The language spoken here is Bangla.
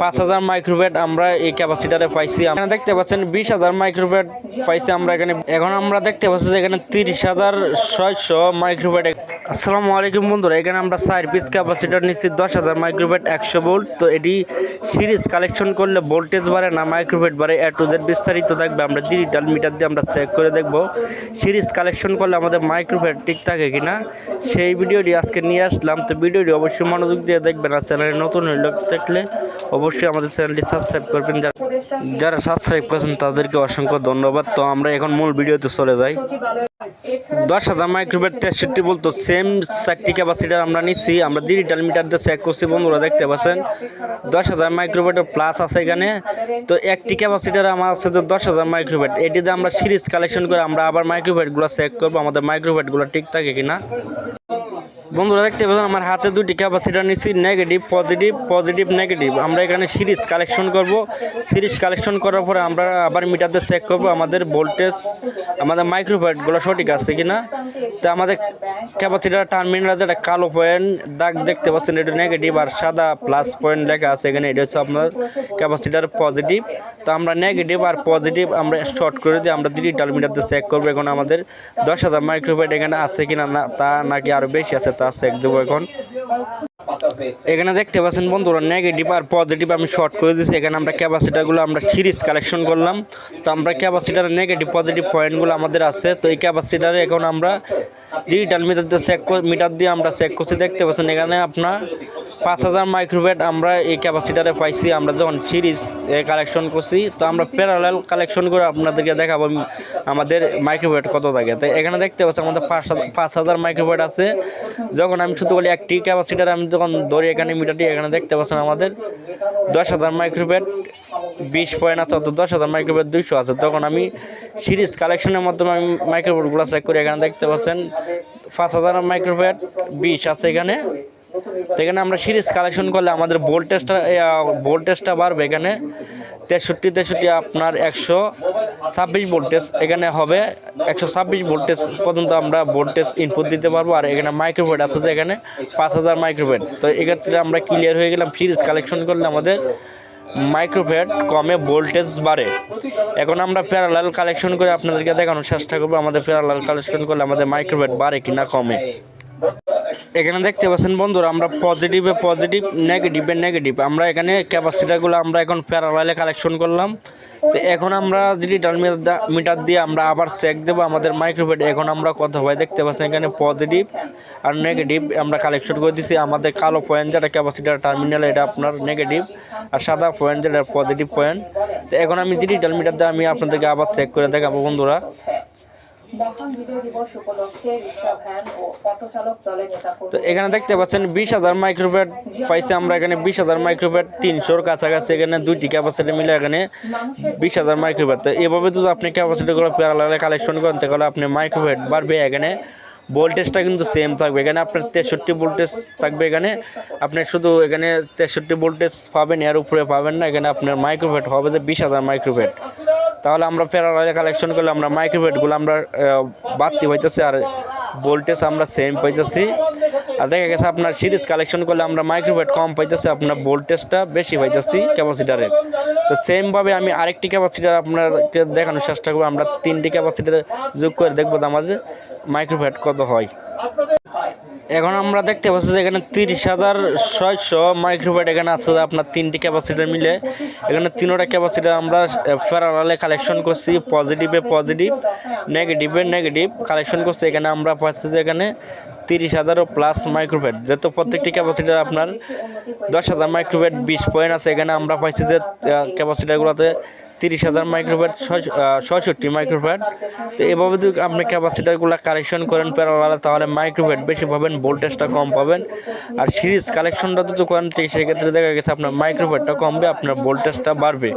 পাঁচ হাজার মাইক্রোভেট আমরা এই ক্যাপাসিটারে পাইছি। এখানে দেখতে পাচ্ছেন বিশ হাজার মাইক্রোভেট পাইছি আমরা এখানে। এখন আমরা দেখতে পাচ্ছি যে এখানে তিরিশ হাজার ছয়শো মাইক্রোভেট আসসালামু আলাইকুম বন্ধুরা, এখানে আমরা চার পিস ক্যাপাসিটার নিচ্ছি দশ হাজার মাইক্রোভেট একশো ভোল্ট তো এটি সিরিজ কালেকশন করলে ভোল্টেজ বাড়ে না মাইক্রোভেট বাড়ে। এ টু জেড বিস্তারিত থাকবে আমরা ডিজিটাল মিটার দিয়ে আমরা চেক করে দেখব। সিরিজ কালেকশন করলে আমাদের মাইক্রোভেট ঠিক থাকে কিনা সেই ভিডিওটি আজকে নিয়ে আসলাম। তো ভিডিওটি অবশ্যই মনোযোগ দিয়ে দেখবেন আর চ্যানেলে নতুন হইলে দেখলে অবশ্যই আমাদের চ্যানেলটি সাবস্ক্রাইব করবেন। যারা যারা সাবস্ক্রাইব করেছেন, তাদেরকে অসংখ্য ধন্যবাদ। তো আমরা এখন মূল ভিডিওতে চলে যাই। দশ হাজার মাইক্রোভেট তেষট্টি বলতো সেম চারটি ক্যাপাসিটার আমরা নিচ্ছি আমরা ডিজিটাল মিটার দিয়ে চেক করছি, বন্ধুরা দেখতে পাচ্ছেন। দশ হাজার মাইক্রোভেটের প্লাস আছে এখানে। তো একটি ক্যাপাসিটার আমার আছে তো দশ হাজার মাইক্রোভেট এটিতে আমরা সিরিজ কালেকশন করে আমরা আবার মাইক্রোভেটগুলো চেক করব, আমাদের মাইক্রোভেটগুলো ঠিক থাকে কিনা। বন্ধুরা, দেখতে পাচ্ছেন আমার হাতে দুটি ক্যাপাসিটার নিচ্ছি নেগেটিভ পজিটিভ পজিটিভ নেগেটিভ আমরা এখানে সিরিজ কালেকশন করব। সিরিজ কালেকশন করার পরে আমরা আবার মিটারতে চেক করব আমাদের ভোল্টেজ আমাদের মাইক্রোফাইটগুলো সঠিক আছে কিনা। তো আমাদের ক্যাপাসিটার টার্মিনাল যেটা কালো পয়েন্ট দাগ দেখতে পাচ্ছেন, এটা নেগেটিভ আর সাদা প্লাস পয়েন্ট লেখা আছে এখানে, এটা হচ্ছে আপনার ক্যাপাসিটার পজিটিভ তো আমরা নেগেটিভ আর পজিটিভ আমরা শর্ট করে দিয়ে আমরা ডিজিটাল মিটারতে চেক করব, এখন আমাদের দশ হাজার মাইক্রোফাইট এখানে আছে কিনা না, তা নাকি আরও বেশি আছে তা চেক দেবো এখন। এখানে দেখতে পাচ্ছেন বন্ধুরা নেগেটিভ আর পজিটিভ আমি শর্ট করে দিয়েছি এখানে আমরা ক্যাপাসিটারগুলো আমরা সিরিজ কালেকশন করলাম। তো আমরা ক্যাপাসিটার নেগেটিভ পজিটিভ পয়েন্টগুলো আমাদের আছে। তো এই ক্যাপাসিটারে এখন আমরা ডিজিটাল মিটার দিয়ে চেক মিটার দিয়ে আমরা চেক করছি, দেখতে পাচ্ছেন এখানে আপনার পাঁচ হাজার মাইক্রোভেট আমরা এই ক্যাপাসিটারে পাইছি, আমরা যখন সিরিজ কালেকশন করছি, তো আমরা প্যারালাল কালেকশন করে আপনাদেরকে দেখাবো আমাদের মাইক্রোভেট কত থাকে। তো এখানে দেখতে পাচ্ছি আমাদের পাঁচ পাঁচ হাজার মাইক্রোভেট আছে। যখন আমি শুধু বলি একটি ক্যাপাসিটার আমি যখন ধরি এখানে মিটারটি এখানে দেখতে পাচ্ছেন আমাদের দশ হাজার মাইক্রোভেট বিশ পয়েন্ট আছে অর্থাৎ দশ হাজার মাইক্রোভেট দুইশো আছে। তখন আমি সিরিজ কালেকশনের মাধ্যমে আমি মাইক্রোভেটগুলো চেক করি। এখানে দেখতে পাচ্ছেন, পাঁচ হাজার মাইক্রোভেট বিশ আছে এখানে। এখানে আমরা সিরিজ কালেকশন করলে আমাদের ভোল্টেজটা ভোল্টেজটা বাড়বে এখানে। তেষট্টি তেষট্টি আপনার একশো ছাব্বিশ ভোল্টেজ এখানে হবে। একশো ছাব্বিশ ভোল্টেজ পর্যন্ত আমরা ভোল্টেজ ইনপুট দিতে পারব। আর এখানে মাইক্রোভেট আছে এখানে পাঁচ হাজার মাইক্রোভেট তো এক্ষেত্রে আমরা ক্লিয়ার হয়ে গেলাম। সিরিজ কালেকশন করলে আমাদের মাইক্রোভেট কমে ভোল্টেজ বাড়ে। এখন আমরা প্যারালাল কালেকশন করে আপনাদেরকে দেখানোর চেষ্টা করব। আমাদের প্যারালাল কালেকশন করলে আমাদের মাইক্রোভেট বাড়ে কি না কমে। এখানে দেখতে পাচ্ছেন বন্ধুরা, আমরা পজিটিভে পজিটিভ নেগেটিভে নেগেটিভ আমরা এখানে ক্যাপাসিটারগুলো আমরা এখন প্যারালালে কালেকশন করলাম। তো এখন আমরা ডিজিটাল মিটার দিয়ে আমরা আবার চেক দেবো আমাদের মাইক্রোভেট এখন আমরা কত হয় দেখতে পাচ্ছেন এখানে পজিটিভ আর নেগেটিভ আমরা কালেকশন করে দিচ্ছি আমাদের কালো পয়েন্ট যেটা ক্যাপাসিটার টার্মিনাল এটা আপনার নেগেটিভ আর সাদা পয়েন্ট যেটা পজিটিভ পয়েন্ট তো এখন আমি ডিজিটাল মিটার দিয়ে আমি আপনাদেরকে আবার চেক করে দেখাবো বন্ধুরা। তো এখানে দেখতে পাচ্ছেন বিশ হাজার মাইক্রোভেট পাইছি আমরা এখানে বিশ হাজার মাইক্রোভেট তিনশোর কাছাকাছি এখানে দুইটি ক্যাপাসিটি মিলে এখানে বিশ হাজার মাইক্রোভেট তো এভাবে যদি আপনি ক্যাপাসিটিগুলো প্যারালালে কালেকশন করেন তাহলে আপনি মাইক্রোভেট বাড়বে এখানে। ভোল্টেজটা কিন্তু সেম থাকবে। এখানে আপনার তেষট্টি ভোল্টেজ থাকবে এখানে। আপনি শুধু এখানে তেষট্টি ভোল্টেজ পাবেন, এর উপরে পাবেন না। এখানে আপনার মাইক্রোভেট হবে যে বিশ হাজার মাইক্রোভেট তাহলে আমরা প্যারালালে কালেকশন করলে আমরা মাইক্রোভেটগুলো আমরা বাড়তি পাইতেছি আর ভোল্টেজ আমরা সেম পাইতেছি। আর দেখা গেছে আপনার সিরিজ কালেকশন করলে আমরা মাইক্রোভেট কম পাইতেছি, আপনার ভোল্টেজটা বেশি পাইতেছি ক্যাপাসিটারের তো সেমভাবে আমি আরেকটি ক্যাপাসিটার আপনাকে দেখানোর চেষ্টা করব, আমরা তিনটি ক্যাপাসিটার যোগ করে দেখব আমাদের মাইক্রোভেট কত হয়। এখন আমরা দেখতে পাচ্ছি যে এখানে তিরিশ হাজার ছয়শো মাইক্রোভেট এখানে আছে আপনার তিনটি ক্যাপাসিটার মিলে। এখানে তিনোটা ক্যাপাসিটার আমরা প্যারালালে কালেকশন করছি পজিটিভে পজিটিভ নেগেটিভে নেগেটিভ কালেকশন করছি। এখানে আমরা পাচ্ছি যে এখানে তিরিশ হাজারও প্লাস মাইক্রোভেট যেহেতু প্রত্যেকটি ক্যাপাসিটার আপনার দশ হাজার মাইক্রোভেট বিশ পয়েন্ট আছে। এখানে আমরা পাইছি যে ক্যাপাসিটারগুলোতে তিরিশ হাজার মাইক্রোফ্যাট ছয়ষট্টি মাইক্রোফ্যাট তো এভাবে যদি আপনি ক্যাপাসিটারগুলো কালেকশন করেন প্যারালালে তাহলে মাইক্রোফ্যাট বেশি পাবেন ভোল্টেজটা কম পাবেন। আর সিরিজ কালেকশনটা যদি করেন সেক্ষেত্রে দেখা গেছে আপনার মাইক্রোফ্যাটটা কমবে, আপনার ভোল্টেজটা বাড়বে।